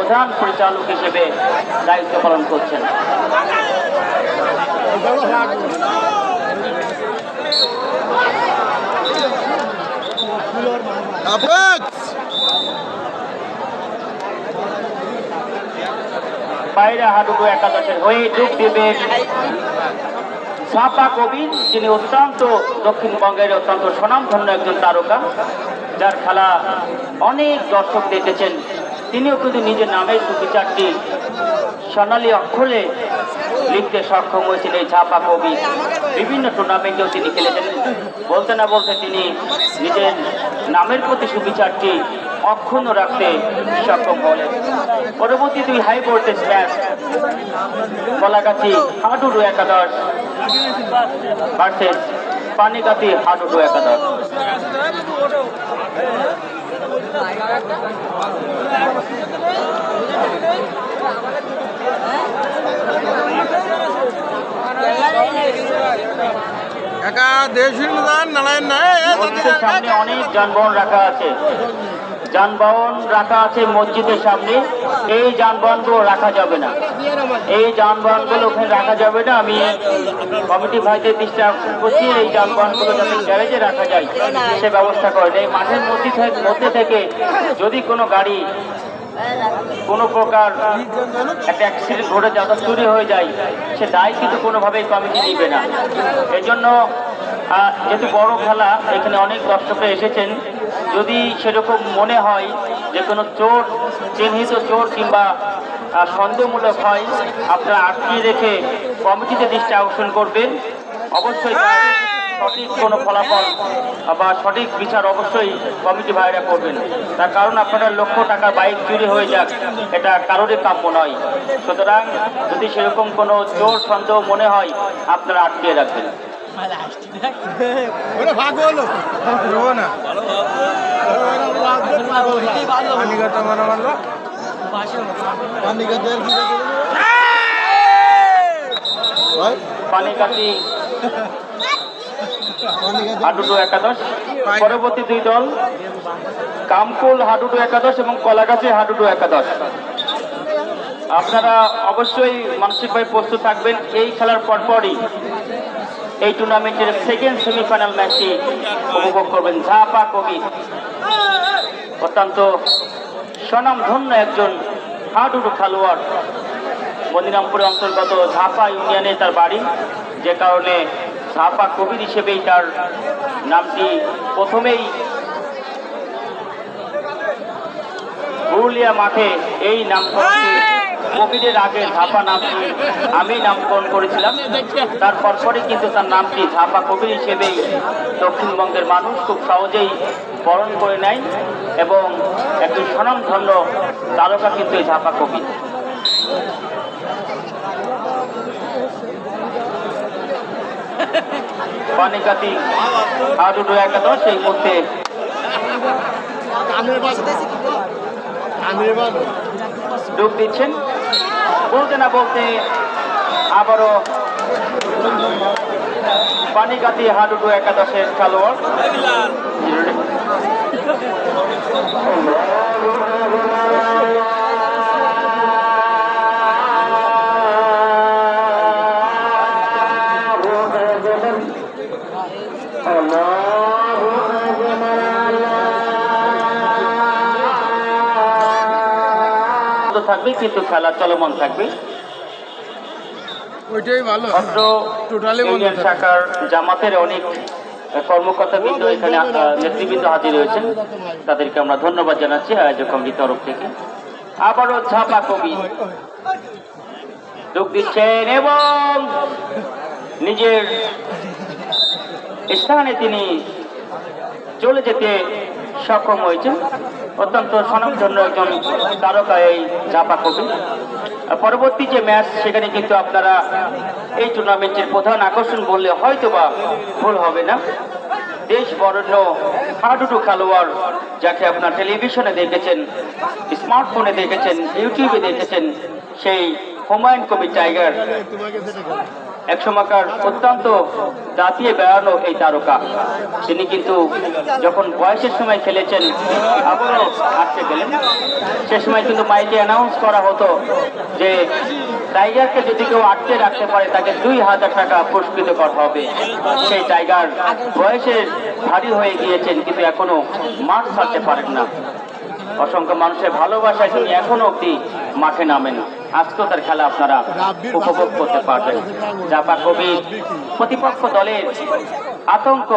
প্রধান পরিচালক হিসেবে দায়িত্ব পালন করছেন। বাইরে হাডুডু একাদশের হয়ে যোগ দেবেন সাপা কবি যিনি অত্যন্ত দক্ষিণবঙ্গের অত্যন্ত স্বনামধন্য একজন তারকা, যার খেলা অনেক দর্শক দেখেছেন। তিনিও কিন্তু নিজের নামের সুবিচারটি সোনালী অক্ষরে লিখতে সক্ষম হয়েছেন এই ছাপা কবি। বিভিন্ন টুর্নামেন্টেও তিনি খেলেছেন। বলতে না বলতে তিনি নিজের নামের প্রতি সুবিচারটি অক্ষুণ্ণ রাখতে সক্ষম হলেন। পরবর্তী দুই হাই ভোল্টেজ ম্যাচ কলাগাছি হাডুডু একাদশ ভার্সেস পানিগাতি হাডুডু একাদশ। একা দেশীয় দান নারায়ণ নাই সামনে অনেক যানবাহন রাখা আছে। যানবাহন রাখা আছে মসজিদের সামনে। এই যানবাহনগুলো রাখা যাবে না। এই যানবাহনগুলো ওখানে রাখা যাবে না। আমি কমিটি ভাইদের দৃষ্টি আকর্ষণ করছি, এই যানবাহনগুলো যাতে গ্যারেজে রাখা যায়, সে ব্যবস্থা করেন এই মাঠের মধ্যে মধ্যে থেকে যদি কোনো গাড়ি কোনো প্রকার একটা অ্যাক্সিডেন্ট ঘটে যাতে চুরি হয়ে যায়, সে দায় কিন্তু কোনোভাবেই কমিটি নিবে না। এজন্য যেহেতু বড় খেলা, এখানে অনেক দর্শকরা এসেছেন। যদি সেরকম মনে হয় যে কোনো চোর চিহ্নিত চোর কিংবা সন্দেহমূলক হয় আপনারা আটকিয়ে রেখে কমিটিতে দৃষ্টি আকর্ষণ করবেন। অবশ্যই সঠিক কোনো ফলাফল বা সঠিক বিচার অবশ্যই কমিটি ভাইরা করবেন। তার কারণ আপনারা লক্ষ টাকার বাইক চুরি হয়ে যাক এটা কারোরই কাম্য নয়। সুতরাং যদি সেরকম কোনো চোর সন্দেহ মনে হয় আপনারা আটকিয়ে রাখবেন। ভাগ হলো। রো হাডুডু একাদশ। পরবর্তী দুই দল, কামকুল হাডুডু একাদশ এবং কলাগাছি হাডুডু একাদশ। আপনারা অবশ্যই মানসিকভাবে প্রস্তুত থাকবেন। এই খেলার পরপরই এই টুর্নামেন্টের সেকেন্ড সেমিফাইনাল ম্যাচটি উপভোগ করবেন। ঝাপা কবি। অত্যন্ত স্বনামধন্য একজন হাডুডু খেলোয়াড়। মদিনামপুরের অন্তর্গত ঝাপা ইউনিয়নে তার বাড়ি, যে কারণে ঝাপা কবির হিসেবেই তার নামটি প্রথমেই পুরুলিয়া মাঠে এই নামকরণটি কবিরের আগে ঝাপা নামটি আমি নামকরণ করেছিলাম। তারপর পরে কিন্তু তার নামটি ঝাপা কবির হিসেবেই দক্ষিণবঙ্গের মানুষ খুব সহজেই বরণ করে নেয় এবং একজন স্বনামধন্য তারকা কিন্তু এই ঝাপা কবি। পানিকাতি হাডুডু একাদশ এই মুহূর্তে যোগ দিচ্ছেন। বলতে না বলতে আবারও পানিকাতি হাডুডু একাদশের খেলোয়াড়। থাকবে কিন্তু খেলা চলমান থাকবে। ওইটাই ভালো। টোটালি ইউনিয়ন শাখার জামাতের অনেক কর্মকর্তাবৃন্দ এখানে নেতৃবৃন্দ হাজির হয়েছেন। তাদেরকে আমরা ধন্যবাদ জানাচ্ছি আয়োজক কমিটির তরফ থেকে। আবারও ঝাপা কবি। যোগ দিচ্ছেন এবং নিজের স্থানে তিনি চলে যেতে সক্ষম হয়েছেন। অত্যন্ত স্বনামধন্য একজন তারকা এই ঝাপা কবি। পরবর্তী যে ম্যাচ, সেখানে কিন্তু আপনারা এই টুর্নামেন্টের প্রধান আকর্ষণ বললে হয়তোবা ভুল হবে না। দেশ বরণ্য হাডুডু খেলোয়াড় যাকে আপনার টেলিভিশনে দেখেছেন স্মার্টফোনে দেখেছেন ইউটিউবে দেখেছেন, সেই হুমায়ুন কবি টাইগার একসময়কার অত্যন্ত দাঁতিয়ে বেড়ানো এই তারকা। তিনি কিন্তু যখন বয়সের সময় খেলেছেন, আবারও আসতে গেলেন। সে সময় কিন্তু মাইকে অ্যানাউন্স করা হতো যে টাইগারকে যদি কেউ আটকে রাখতে পারে, তাকে দুই হাজার টাকা পুরস্কৃত করা হবে। সেই টাইগার বয়সের ভারী হয়ে গিয়েছেন, কিন্তু এখনও মাঠ ছাড়তে পারেন না। অসংখ্য মানুষের ভালোবাসায় তিনি এখনও অব্দি মাঠে নামেন। আজকেও তার খেলা আপনারা উপভোগ করতে পারবেন। জাপা কবি প্রতিপক্ষ দলের আতঙ্ক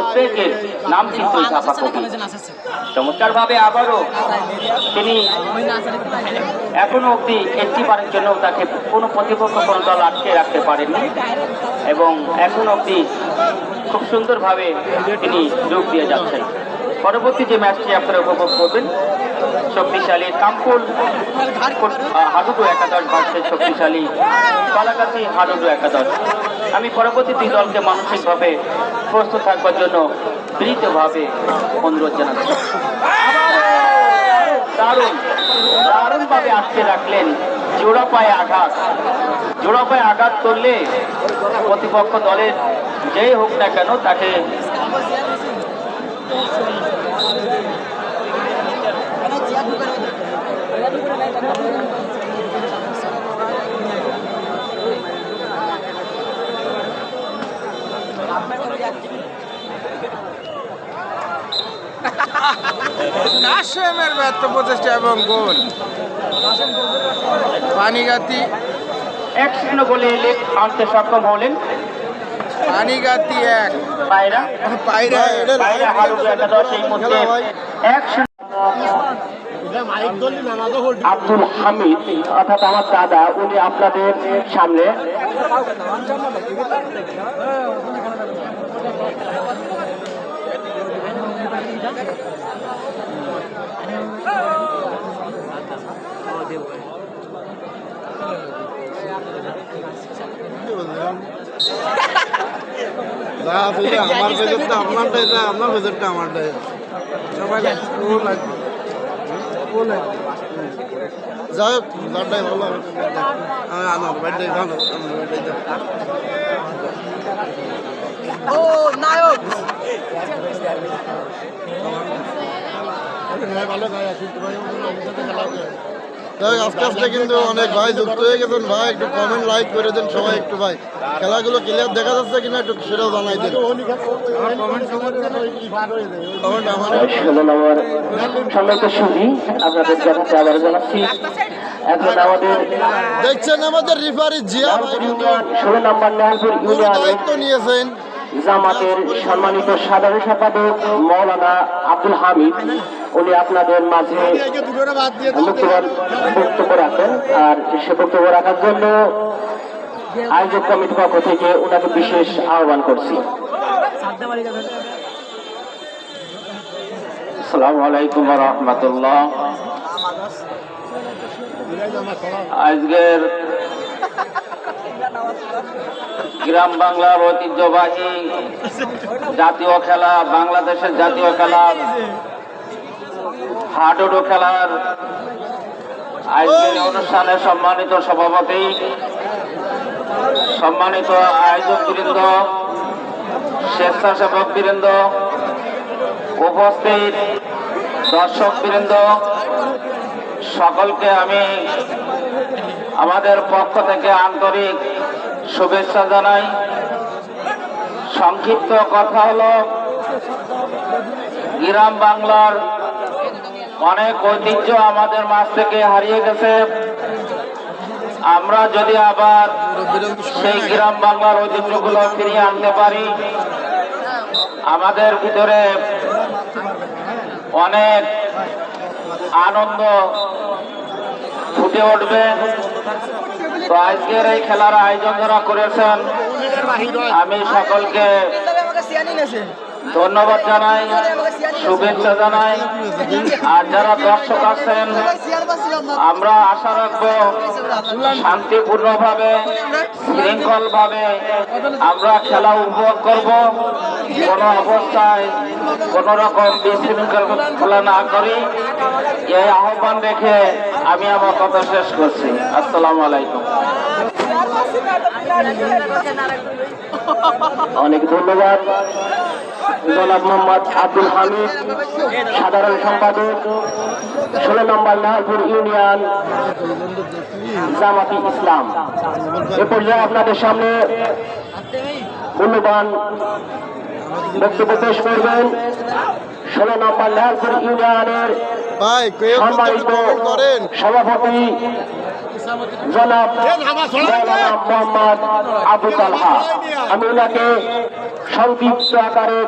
উদ্বেগের নাম কিন্তু জাপা কবি চমৎকার ভাবে আবারও তিনি এখনও অব্দি একটি বারের জন্য তাকে কোনো প্রতিপক্ষ কোনো দল আটকে রাখতে পারেননি এবং এখন অব্দি খুব সুন্দরভাবে তিনি যোগ দিয়ে যাচ্ছেন। পরবর্তী যে ম্যাচটি আপনারা উপভোগ করবেন, শক্তিশালী কামপুল হাডুডু একাদশ ভার্সেস শক্তিশালী বালাকাশি হাডুডু একাদশ। আমি পরবর্তী দুই দলকে মানসিকভাবে প্রস্তুত থাকবার জন্য বিনীতভাবে অনুরোধ জানাচ্ছি। দারুণ, দারুণভাবে আটকে রাখলেন জোড়া পায়ে আঘাত। জোড়া পায়ে আঘাত করলে প্রতিপক্ষ দলের যেই হোক না কেন তাকে কাশেমের ব্যর্থ প্রচেষ্টা এবং গোল। পানিগাতি। এক শূন্য গোলে আনতে সক্ষম হলেন। পানিগাতি এক। পায়রা? পায়রা পায়রা এই মুহূর্তে আব্দুল হামিদ অর্থাৎ আমার দাদা উনি আপনাদের সামনে পেলে আমার বেজরটা আপনারটা এটা আপনার বেজরটা আমারটা সবাই যাই হোক যারটাই ভালো হবে। আমার বাড়িটাই ভালো ও নায়ক! ভালো গায়ে কিন্তু ভাই যাই আস্তে আস্তে কিন্তু অনেক ভাই যুক্ত হয়ে গেছেন। ভাই একটু কমেন্ট লাইক করে দেন সবাই একটু ভাই। খেলাগুলো ক্লিয়ার দেখা যাচ্ছে কিনা একটু সেটাও জানাই দেন। দেখছেন আমাদের রিফারি জিয়া ভাই কিন্তু দায়িত্ব নিয়েছেন। জামাতের সম্মানিত সাধারণ সম্পাদক মৌলানা আব্দুল হামিদ। উনি আপনাদের মাঝে বক্তব্য রাখেন। আর সে বক্তব্য রাখার জন্য আয়োজক কমিটির পক্ষ থেকে ওনাকে বিশেষ আহ্বান করছি। আসসালামু আলাইকুম রহমতুল্লাহ। আজকের গ্রাম বাংলার ঐতিহ্যবাহী জাতীয় খেলা, বাংলাদেশের জাতীয় খেলা, হাডুডু খেলার আজকের এই অনুষ্ঠানের সম্মানিত সভাপতি, সম্মানিত আয়োজক বৃন্দ স্বেচ্ছাসেবক বৃন্দ উপস্থিত দর্শক বৃন্দ সকলকে আমি আমাদের পক্ষ থেকে আন্তরিক শুভেচ্ছা জানাই। সংক্ষিপ্ত কথা হলো, গ্রাম বাংলার অনেক ঐতিহ্য আমাদের মাঝ থেকে হারিয়ে গেছে। আমরা যদি আবার সেই গ্রাম বাংলার ঐতিহ্যগুলো ফিরিয়ে আনতে পারি, আমাদের ভিতরে অনেক আনন্দ ফুটে উঠবে। তো আজকের এই খেলার আয়োজন যারা করেছেন, আমি সকলকে ধন্যবাদ জানাই, শুভেচ্ছা জানাই। আর যারা দর্শক আছেন, আমরা আশা রাখব শান্তিপূর্ণভাবে, শৃঙ্খলভাবে আমরা খেলা উপভোগ করব। কোনো অবস্থায় কোনো রকম বিশৃঙ্খলা না করি। এই আহ্বান রেখে আমি আমার কথা শেষ করছি। আসসালামু আলাইকুম। অনেক ধন্যবাদ। জনাব মোহাম্মদ আব্দুল হামিদ, সাধারণ সম্পাদক, ষোলো নম্বর নাহরপুর ইউনিয়ন, জামাতি ইসলাম। এ পর্যায়ে আপনাদের সামনে মূল্যবান বক্তব্য পেশ করবেন ষোলো নম্বর নাহরপুর ইউনিয়নের সম্মানিত সভাপতি জনাব মোহাম্মদ আবু তালহা। আমি ওনাকে সংক্ষিপ্ত আকারে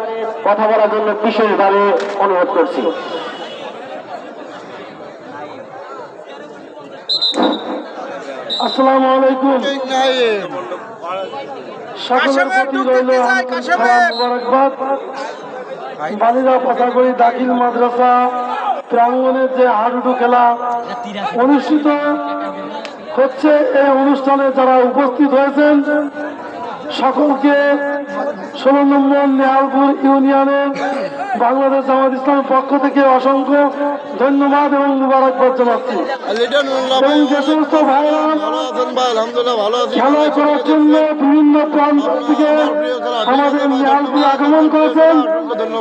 কথা বলার জন্য বিশেষভাবে অনুরোধ করছি। আসসালামু আলাইকুম। সকলের প্রতি রইল মোবারকবাদ। বালিরা দাখিল মাদ্রাসা যে হাডুডু খেলা অনুষ্ঠিত হচ্ছে এই অনুষ্ঠানে যারা উপস্থিত হয়েছেন সকলকে ষোলো নম্বর নেহালপুর ইউনিয়নের বাংলাদেশ জামাত ইসলামের পক্ষ থেকে অসংখ্য ধন্যবাদ এবং মুবারকবাদ জানাচ্ছি। এবং যে সমস্ত খেলা করার জন্য বিভিন্ন প্রান্ত থেকে আমাদের নিহালপুরে আগমন করেছেন,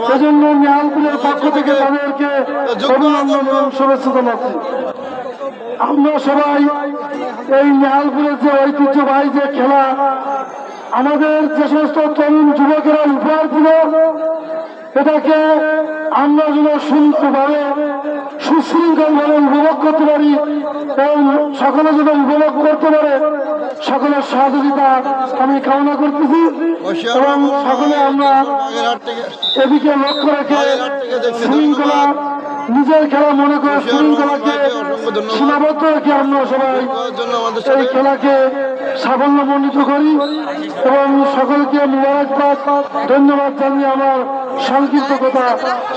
সেজন্য নিহালপুরের পক্ষ থেকে তাদেরকে অভিনন্দন এবং শুভেচ্ছা জানাচ্ছি। আমরা সবাই এই নিহালপুরের যে ঐতিহ্যবাহী যে খেলা, আমাদের যে সমস্ত তরুণ যুবকেরা উপহার দিল এটাকে আমরা যেন সুন্দরভাবে সুশৃঙ্খলভাবে উপভোগ করতে পারি এবং সকলে যেন উপভোগ করতে পারে সকলের সহযোগিতা আমি কামনা করতেছি এবং সকলে আমরা এদিকে লক্ষ্য রেখে শৃঙ্খলা নিজের খেলা মনে করে শৃঙ্খলাকে সীমাবদ্ধ রেখে আমরা সবাই এই খেলাকে সাফল্য মণ্ডিত করি এবং সকলকে মুবারকবাদ ধন্যবাদ জানিয়ে আমার সংক্ষিপ্ত কথা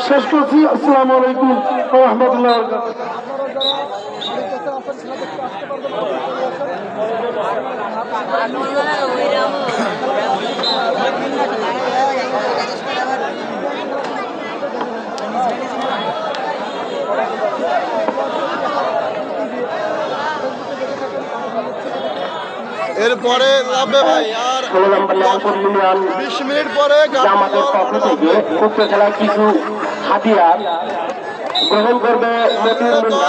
শেষ করছি। আসসালামু আলাইকুম রহমতুল্লাহ এরপরে লাভবে ভাই ষোলো নম্বর লালপুর ইউনিয়ন মিনিট পরে জামাতের পক্ষ থেকে উক্ত খেলায় কিছু হাতিয়ার গ্রহণ করবে মতিউর মিল্লা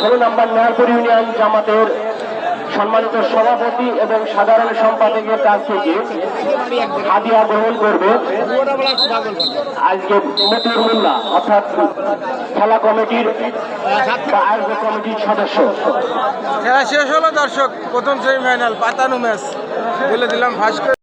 ষোলো নম্বর মেয়ারপুর ইউনিয়ন জামাতের সম্মানিত সভাপতি এবং সাধারণ সম্পাদকের কাছ থেকে হাদিয়া গ্রহণ করবে। আজকে মতিউর মোল্লা অর্থাৎ খেলা কমিটির আয়োজক কমিটির সদস্য। খেলা শেষ হলো দর্শক, প্রথম সেমিফাইনাল পাতানো ম্যাচ বলে দিলাম ফার্স্ট